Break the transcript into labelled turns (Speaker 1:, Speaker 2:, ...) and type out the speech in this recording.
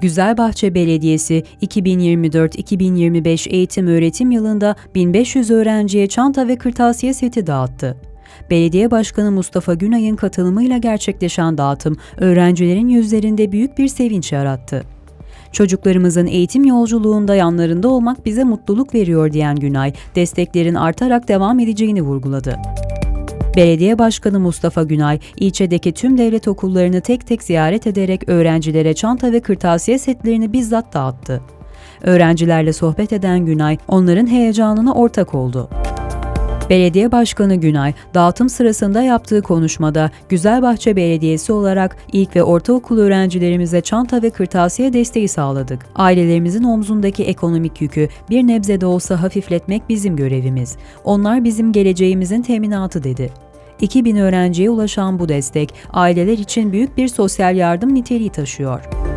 Speaker 1: Güzelbahçe Belediyesi 2024-2025 eğitim öğretim yılında 1500 öğrenciye çanta ve kırtasiye seti dağıttı. Belediye Başkanı Mustafa Günay'ın katılımıyla gerçekleşen dağıtım öğrencilerin yüzlerinde büyük bir sevinç yarattı. Çocuklarımızın eğitim yolculuğunda yanlarında olmak bize mutluluk veriyor diyen Günay, desteklerin artarak devam edeceğini vurguladı. Belediye Başkanı Mustafa Günay, ilçedeki tüm devlet okullarını tek tek ziyaret ederek öğrencilere çanta ve kırtasiye setlerini bizzat dağıttı. Öğrencilerle sohbet eden Günay, onların heyecanına ortak oldu. Belediye Başkanı Günay, dağıtım sırasında yaptığı konuşmada Güzelbahçe Belediyesi olarak ilk ve ortaokul öğrencilerimize çanta ve kırtasiye desteği sağladık. Ailelerimizin omzundaki ekonomik yükü bir nebze de olsa hafifletmek bizim görevimiz. Onlar bizim geleceğimizin teminatı dedi. 2000 öğrenciye ulaşan bu destek aileler için büyük bir sosyal yardım niteliği taşıyor.